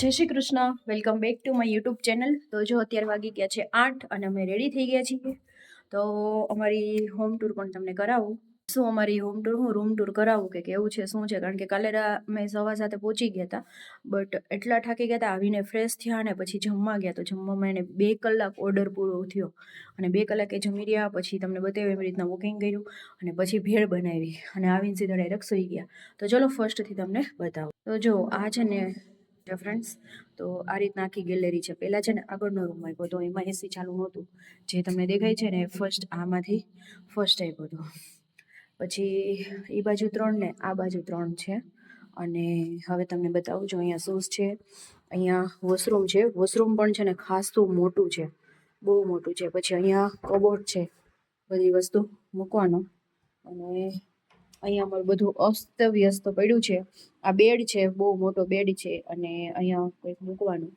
જય Shri Krishna. Welcome back to my YouTube channel તો જો અત્યારે વાગી ગયા છે આઠ અને અમે રેડી થઈ ગયા છીએ. તો અમારી હોમ ટૂર પણ તમને કરાવું. શું અમારી હોમ ટૂર હું રૂમ ટૂર કરાવું કે કેવું છે, શું છે? કારણ કે કાલે અમે સવા સાથે પહોંચી ગયા હતા. બટ એટલા થાકી ગયા હતા, આવીને ફ્રેશ થયા અને પછી જમવા ગયા. તો જમવામાં એને બે કલાક ઓર્ડર પૂરો થયો. અને બે કલાકે જમી રહ્યા, પછી તમને બતાવ્યું એવી રીતના વોકિંગ કર્યું અને પછી ભેળ બનાવી. અને આવીને સીધા ડાયરેક્ટ સુઈ ગયા. તો ચલો ફર્સ્ટથી તમને બતાવું. તો જો આ છે ને ફ્રેન્ડ્સ તો આ રીતના આખી ગેલેરી છે. પહેલાં છે ને આગળનો રૂમ આપ્યો હતો. એમાં એસી ચાલુ નહોતું. જે તમને દેખાય છે ને ફર્સ્ટ આમાંથી ફર્સ્ટ આપ્યો હતો. પછી એ બાજુ ત્રણ ને આ બાજુ ત્રણ છે. અને હવે તમને બતાવું છું અહીંયા શૂઝ છે. અહીંયા વોશરૂમ છે. વોશરૂમ પણ છે ને ખાસ તો મોટું છે. બહુ મોટું છે. પછી અહીંયા કબોર્ડ છે. બધી વસ્તુ મૂકવાનો. અને અહીંયા અમારું બધું અસ્ત વ્યસ્ત પડ્યું છે. આ બેડ છે, બહુ મોટો બેડ છે અને અહીંયા કંઈક મૂકવાનું.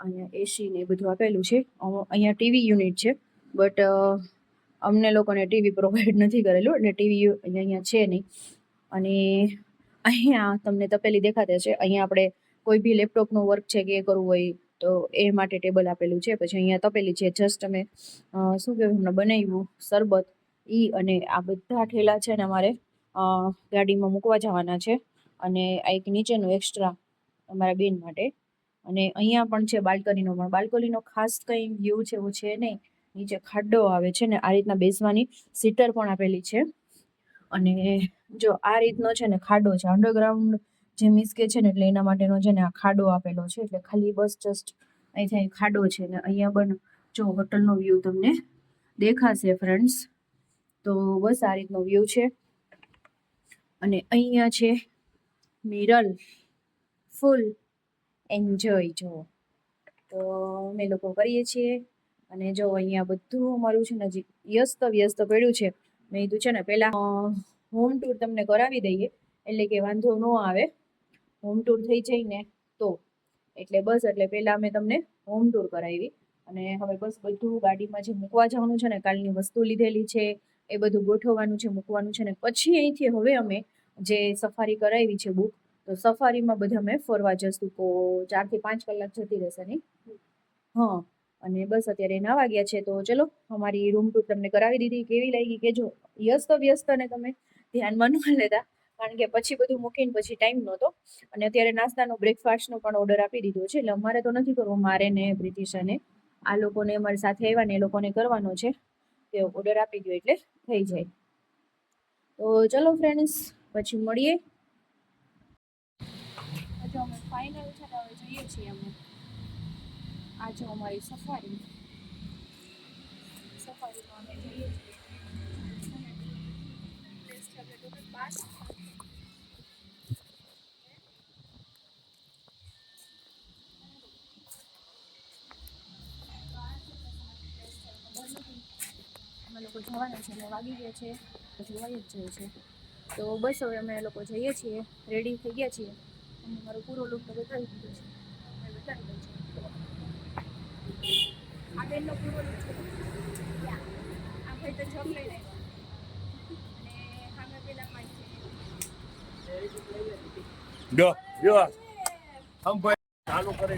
અહીંયા એસી ને બધું આપેલું છે. અહીંયા ટીવી યુનિટ છે, બટ અમને લોકોને ટીવી પ્રોવાઈડ નથી કરેલું એટલે ટીવી અહીંયા છે નહીં. અને અહીંયા તમને તપેલી દેખાતે છે અહીંયા આપણે કોઈ બી લેપટોપનું વર્ક છે કે એ કરવું હોય તો એ માટે ટેબલ આપેલું છે. પછી અહીંયા તપેલી છે. જસ્ટ અમે શું કહેવાય, હમણાં બનાવ્યું, શરબત. ઈ અને આ બધા ઠેલા છે ને અમારે ગાડીમાં મૂકવા જવાના છે. અને આ એક નીચેનું એક્સ્ટ્રા અમારા બેન માટે. અને અહીંયા પણ છે બાલ્કનીનો, પણ બાલ્કનીનો ખાસ કંઈ વ્યૂ છે એવું છે નહીં. નીચે ખાડો આવે છે ને, આ રીતના બેસવાની સીટર પણ આપેલી છે. અને જો આ રીતનો છે ને ખાડો છે અંડરગ્રાઉન્ડ જે મીન્સ કે છે ને, એટલે એના માટેનો છે ને આ ખાડો આપેલો છે. એટલે ખાલી બસ જસ્ટ અહીંથી અહીં ખાડો છે ને, અહીંયા પણ જો હોટલનો વ્યૂ તમને દેખાશે ફ્રેન્ડ્સ તો બસ આ રીતનો વ્યૂ છે. અને અહીંયા છે મિરલ ફૂલ, એન્જોય, જો. તો અમે લોકો કરીએ છીએ. અને જો અહીંયા બધું અમારું છે નજીક વ્યસ્ત વ્યસ્ત પડ્યું છે. મેં કીધું છે ને, પહેલાં હોમ ટૂર તમને કરાવી દઈએ. એટલે કે વાંધો ન આવે. હોમ ટૂર થઈ જાય ને તો. એટલે બસ, એટલે પહેલાં અમે તમને હોમ ટૂર કરાવી. અને હવે બસ બધું ગાડીમાં જે મૂકવા જવાનું છે ને, કાલની વસ્તુ લીધેલી છે. એ બધું ગોઠવવાનું છે, મૂકવાનું છે ને પછી અહીંથી હવે અમે જે સફારી કરાવી છે બુક તો સફારીમાં બધા અમે ફરવા જશું. તો ચારથી પાંચ કલાક જતી રહેશે નહીં હા, અને બસ અત્યારે ના વાગ્યા છે, તો ચલો અમારી રૂમ ટૂર તમને કરાવી દીધી. કેવી લાગી કે જો વ્યસ્ત વ્યસ્ત ને તમે ધ્યાનમાં ન લેતા, કારણ કે પછી બધું મૂકીને પછી ટાઈમ નહોતો. અને અત્યારે નાસ્તાનો બ્રેકફાસ્ટનો પણ ઓર્ડર આપી દીધો છે, એટલે અમારે તો નથી કરવો, મારે ને પ્રિતિશાને. આ લોકોને અમારી સાથે આવ્યા ને એ લોકોને કરવાનો છે. તે ઓર્ડર આપી દો એટલે થઈ જાય. તો ચલો ફ્રેન્ડ્સ પછી મળીએ. હજુ અમે ફાઇનલ છે હવે જઈએ છીએ અમે. આજે અમારી સફારી સફારીમાં અમે જઈએ છીએ. લોકો જવાના છે અને વાગી ગયા છે પછી વાઈ જ જાય છે. તો બસ હવે અમે લોકો જઈએ છીએ રેડી થઈ ગયા છીએ. અને મારો પૂરો લુક તો બતાવી દીધો છે. અમે બતાવી દઉં છું. આ બેનનો પૂરો લુક છે. આ ભાઈ તો જગ લઈને આવ્યા. અને સામે પેલા માઇક છે. જો જો. હમ ભાઈ ચાલુ કરે.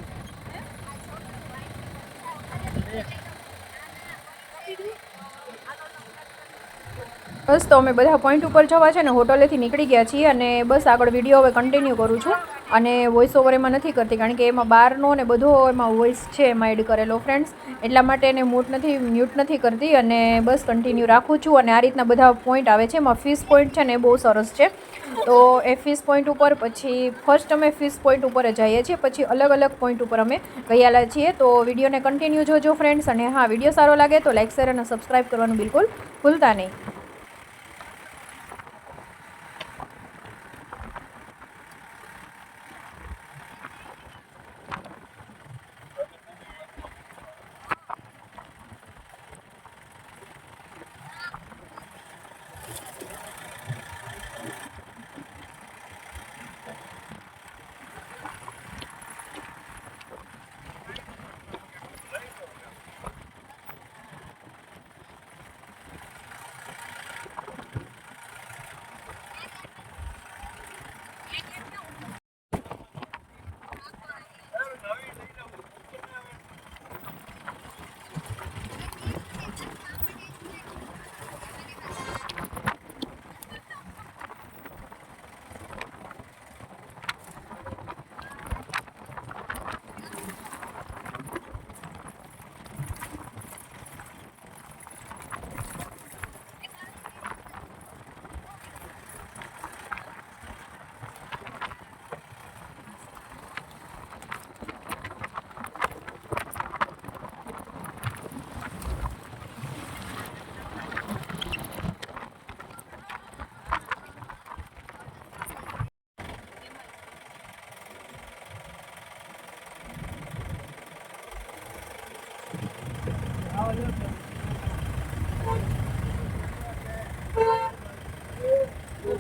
બસ તો અમે બધા પોઈન્ટ ઉપર જવા છે ને હોટલેથી નીકળી ગયા છીએ અને બસ આગળ વીડિયો હવે કન્ટિન્યુ કરું છું. અને વોઇસ ઓવર એમાં નથી કરતી, કારણ કે એમાં બહારનો ને બધો એમાં વોઇસ છે એમાં એડ કરેલો ફ્રેન્ડ્સ એટલા માટે એને મૂટ નથી મ્યુટ નથી કરતી અને બસ કન્ટિન્યુ રાખું છું. અને આ રીતના બધા પોઈન્ટ આવે છે. એમાં ફિશ પોઈન્ટ છે ને એ બહુ સરસ છે. તો એ ફિશ પોઈન્ટ ઉપર પછી ફર્સ્ટ અમે ફિશ પોઈન્ટ ઉપર જઈએ છીએ. પછી અલગ અલગ પોઈન્ટ ઉપર અમે ગયેલા છીએ. તો વિડીયોને કન્ટિન્યુ જોજો ફ્રેન્ડ્સ અને હા, વીડિયો સારો લાગે તો લાઇક શેર અને સબસ્ક્રાઈબ કરવાનું બિલકુલ ભૂલતા નહીં.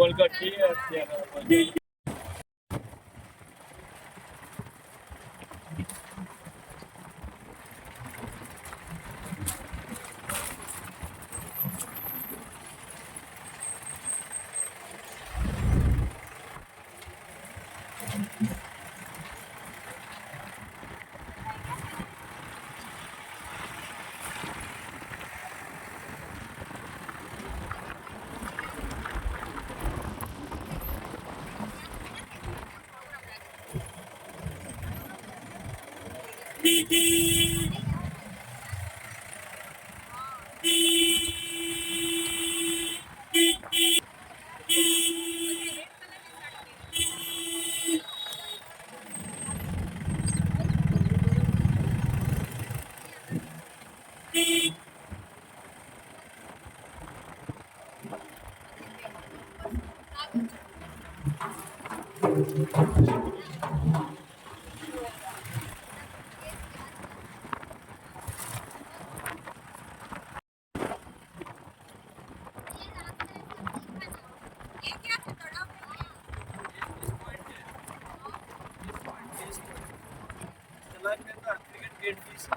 Golgotinha, Ciana. Pim! અત્યારે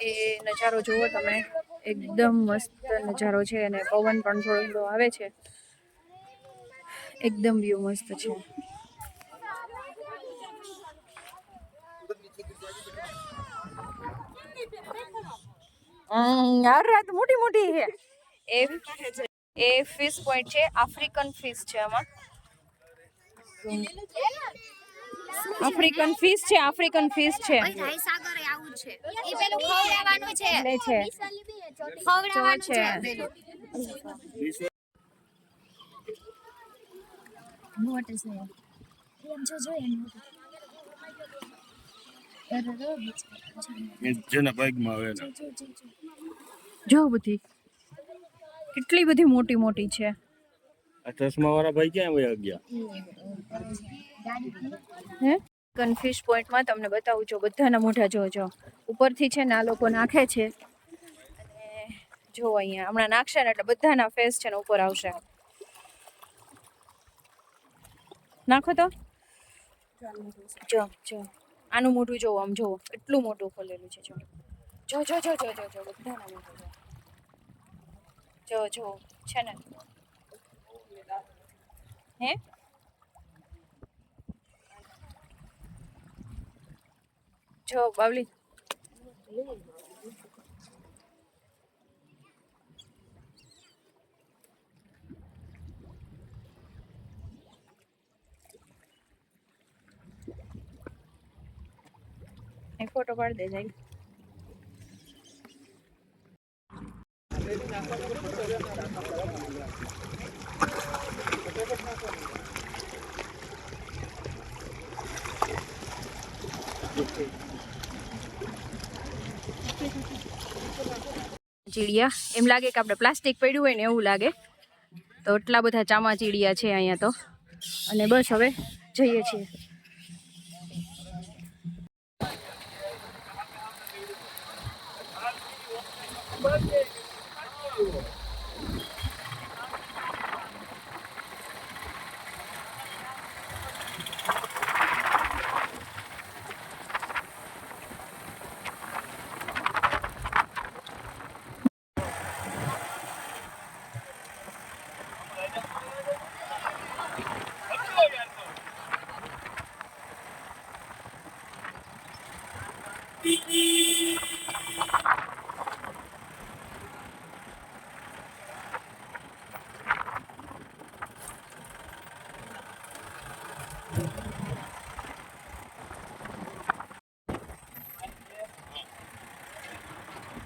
એ નજારો જુઓ તમે. એકદમ મસ્ત નજારો છે અને પવન પણ થોડો થોડો આવે છે. એકદમ વ્યૂ મસ્ત છે. હમ, યાર રાત મોટી મોટી છે. એ એ ફિશ પોઈન્ટ છે આફ્રિકન ફિશ છે આમાં. આફ્રિકન ફિશ છે આફ્રિકન ફિશ છે. સાગર આવું છે. એ પેલું ખવડાવવાનું છે. છે. ખવડાવવાનું છે. છે. પેલું છે. એમ જો જો એમ. જેના બાઇકમાં આવે જો બધી. કેટલી બધી મોટી મોટી છે. આ ચશ્મા વાળા ભાઈ ક્યાં વયા ગયા? હે? કન્ફ્યુઝ પોઈન્ટમાં તમને બતાવું છું બધાના મોઢા જો જો. ઉપરથી છે ને આ લોકો નાખે છે. અને જો અહીંયા હમણાં નાખશે ને એટલે બધાના ફેસ છે ને ઉપર આવશે. નાખો તો. જો જો. આનું મોઢું જોવો, આમ જોવો. એટલું મોટું ખોલેલું છે જો જો જો જો જો જો જો, બધાના મોઢું જો જો જો, છે ને? હે? જો, બાવલી. ફોટો પાડી દે જાય ચીડિયા. એમ લાગે કે આપણે પ્લાસ્ટિક પડ્યું હોય ને એવું લાગે. તો એટલા બધા ચામા ચીડિયા છે અહીંયા તો. અને બસ હવે જઈએ છીએ. Manteiga.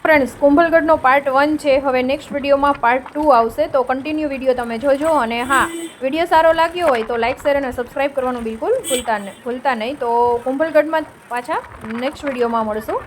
ફ્રેન્ડ્સ, કુંભલગઢનો પાર્ટ વન છે. હવે નેક્સ્ટ વિડીયોમાં પાર્ટ ટુ આવશે. તો કન્ટિન્યુ વીડિયો તમે જોજો અને હા, વીડિયો સારો લાગ્યો હોય તો લાઇક શેર અને સબસ્ક્રાઈબ કરવાનું બિલકુલ ભૂલતા ભૂલતા નહીં. તો કુંભલગઢમાં પાછા નેક્સ્ટ વિડીયોમાં મળશું.